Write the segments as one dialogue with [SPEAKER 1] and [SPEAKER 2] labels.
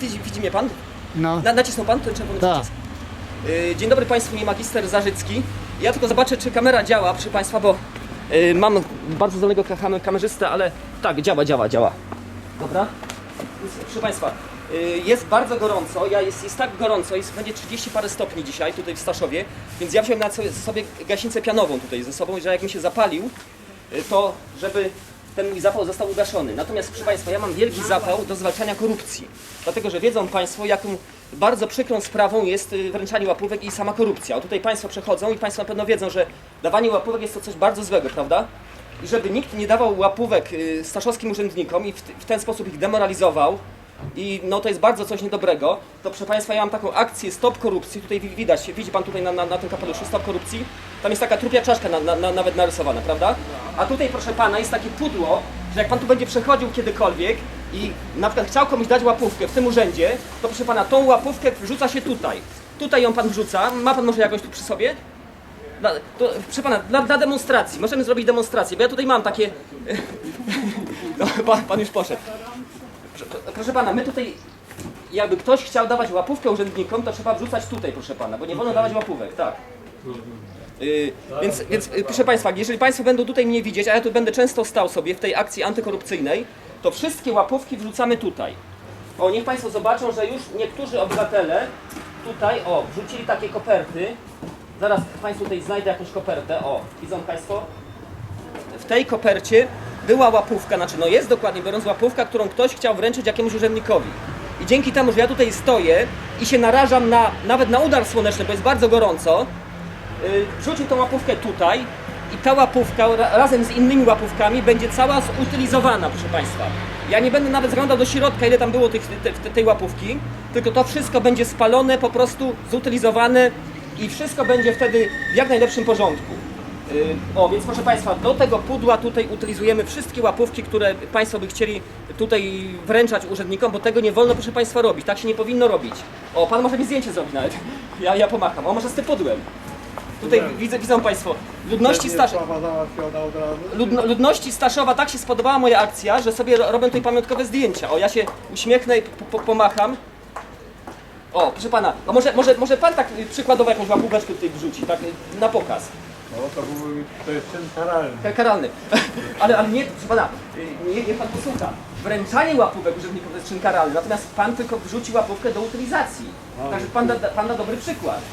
[SPEAKER 1] Widzi, widzi mnie pan?
[SPEAKER 2] No,
[SPEAKER 1] Na, nacisnął pan ten czerwony
[SPEAKER 2] Tak.
[SPEAKER 1] Y, Dzień dobry Państwu, nie magister Zarzycki. Ja tylko zobaczę, czy kamera działa, proszę Państwa, bo y, mam bardzo zdolnego kam- kamerzystę, ale tak, działa, działa, działa. Dobra? Więc, proszę Państwa, y, jest bardzo gorąco, ja jest, jest tak gorąco, jest, będzie 30 parę stopni dzisiaj tutaj w Staszowie, więc ja wziąłem na sobie, sobie gaśnicę pianową tutaj ze sobą, że jak mi się zapalił, y, to żeby ten mój zapał został ugaszony. Natomiast proszę Państwa, ja mam wielki zapał do zwalczania korupcji. Dlatego, że wiedzą Państwo, jaką bardzo przykrą sprawą jest y, wręczanie łapówek i sama korupcja. O tutaj Państwo przechodzą i Państwo na pewno wiedzą, że dawanie łapówek jest to coś bardzo złego, prawda? I żeby nikt nie dawał łapówek y, staszowskim urzędnikom i w, ten sposób ich demoralizował, i no to jest bardzo coś niedobrego, to proszę Państwa, ja mam taką akcję Stop Korupcji, tutaj wi- widać, widzi Pan tutaj na, na, na tym kapeluszu Stop Korupcji, tam jest taka trupia czaszka na, na, na, nawet narysowana, prawda? A tutaj proszę Pana jest takie pudło, że jak Pan tu będzie przechodził kiedykolwiek i na przykład chciał komuś dać łapówkę w tym urzędzie, to proszę Pana, tą łapówkę wrzuca się tutaj. Tutaj ją Pan wrzuca, ma Pan może jakąś tu przy sobie? Dla, to, proszę pana, dla, dla demonstracji, możemy zrobić demonstrację, bo ja tutaj mam takie. No, pan, pan już poszedł. Proszę, proszę pana, my tutaj. Jakby ktoś chciał dawać łapówkę urzędnikom, to trzeba wrzucać tutaj, proszę pana, bo nie wolno dawać łapówek, tak. Yy, więc, więc yy, proszę Państwa, jeżeli Państwo będą tutaj mnie widzieć, a ja tu będę często stał sobie w tej akcji antykorupcyjnej, to wszystkie łapówki wrzucamy tutaj. O, niech Państwo zobaczą, że już niektórzy obywatele tutaj, o, wrzucili takie koperty. Zaraz Państwu tutaj znajdę jakąś kopertę. O, widzą Państwo? W tej kopercie była łapówka, znaczy no jest dokładnie biorąc łapówka, którą ktoś chciał wręczyć jakiemuś urzędnikowi. I dzięki temu, że ja tutaj stoję i się narażam na, nawet na udar słoneczny, bo jest bardzo gorąco, yy, wrzucił tą łapówkę tutaj i ta łapówka ra, razem z innymi łapówkami będzie cała zutylizowana, proszę Państwa. Ja nie będę nawet zaglądał do środka, ile tam było tych, te, te, tej łapówki, tylko to wszystko będzie spalone, po prostu zutylizowane i wszystko będzie wtedy w jak najlepszym porządku. Yy, O, więc proszę Państwa, do tego pudła tutaj utylizujemy wszystkie łapówki, które Państwo by chcieli tutaj wręczać urzędnikom, bo tego nie wolno, proszę Państwa, robić. Tak się nie powinno robić. O, Pan może mi zdjęcie zrobić nawet. Ja, ja pomacham. O, może z tym pudłem. Tutaj widzę, widzą Państwo, ludności Staszowa, ludno, ludności Staszowa tak się spodobała moja akcja, że sobie ro- robią tutaj pamiątkowe zdjęcia. O, ja się uśmiechnę i po, po, pomacham. O, proszę Pana, a może, może, może Pan tak y, przykładowo jakąś łapóweczkę tutaj wrzuci, tak y, na pokaz.
[SPEAKER 3] No to, był, to jest czyn karalny.
[SPEAKER 1] Ka- karalny. ale, ale nie, proszę pana, y, nie, niech pan posłucha. Wręczanie łapówek urzędnikom to jest czyn karalny, natomiast pan tylko wrzuci łapówkę do utylizacji. Także pan da, pan da dobry przykład.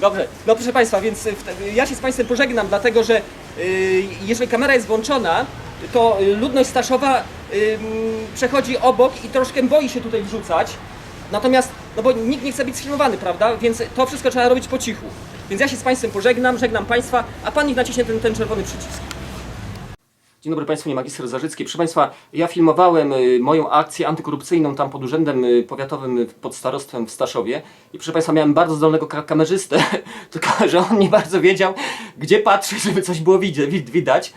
[SPEAKER 1] Dobrze, no proszę Państwa, więc w te- ja się z Państwem pożegnam, dlatego że y, jeżeli kamera jest włączona, to ludność Staszowa y, m, przechodzi obok i troszkę boi się tutaj wrzucać. Natomiast, no bo nikt nie chce być sfilmowany, prawda? Więc to wszystko trzeba robić po cichu. Więc ja się z Państwem pożegnam, żegnam Państwa, a Pan niech naciśnie ten, ten czerwony przycisk. Dzień dobry Państwu, nie magister Zarzycki. Proszę Państwa, ja filmowałem y, moją akcję antykorupcyjną tam pod urzędem y, powiatowym y, pod starostwem w Staszowie i proszę Państwa, miałem bardzo zdolnego ka- kamerzystę, tylko że on nie bardzo wiedział, gdzie patrzeć, żeby coś było widać.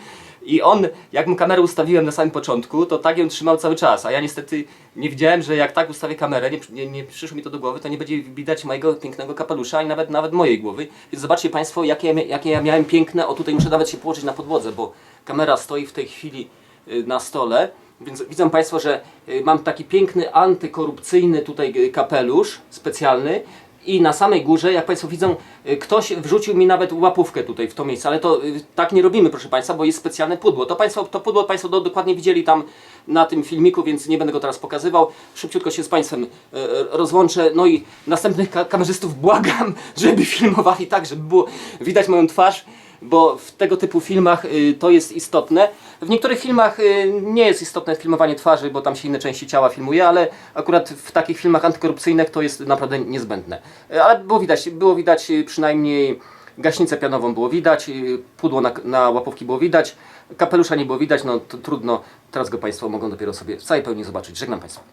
[SPEAKER 1] I on, jak mu kamerę ustawiłem na samym początku, to tak ją trzymał cały czas, a ja niestety nie wiedziałem, że jak tak ustawię kamerę, nie, nie, nie przyszło mi to do głowy, to nie będzie widać mojego pięknego kapelusza i nawet, nawet mojej głowy. Więc zobaczcie Państwo, jakie, jakie ja miałem piękne, o tutaj muszę nawet się położyć na podłodze, bo kamera stoi w tej chwili y, na stole. Więc widzą Państwo, że y, mam taki piękny antykorupcyjny tutaj y, kapelusz specjalny i na samej górze, jak Państwo widzą, y, ktoś wrzucił mi nawet łapówkę tutaj w to miejsce, ale to y, tak nie robimy, proszę Państwa, bo jest specjalne pudło. To, państwo, to pudło Państwo do, dokładnie widzieli tam na tym filmiku, więc nie będę go teraz pokazywał. Szybciutko się z Państwem y, rozłączę. No i następnych ka kamerzystów błagam, żeby filmowali tak, żeby było widać moją twarz bo w tego typu filmach y, to jest istotne. W niektórych filmach y, nie jest istotne filmowanie twarzy, bo tam się inne części ciała filmuje, ale akurat w takich filmach antykorupcyjnych to jest naprawdę niezbędne. Y, ale było widać, było widać przynajmniej gaśnicę pianową było widać, pudło na, na łapówki było widać, kapelusza nie było widać, no trudno, teraz go Państwo mogą dopiero sobie w całej pełni zobaczyć. Żegnam Państwa.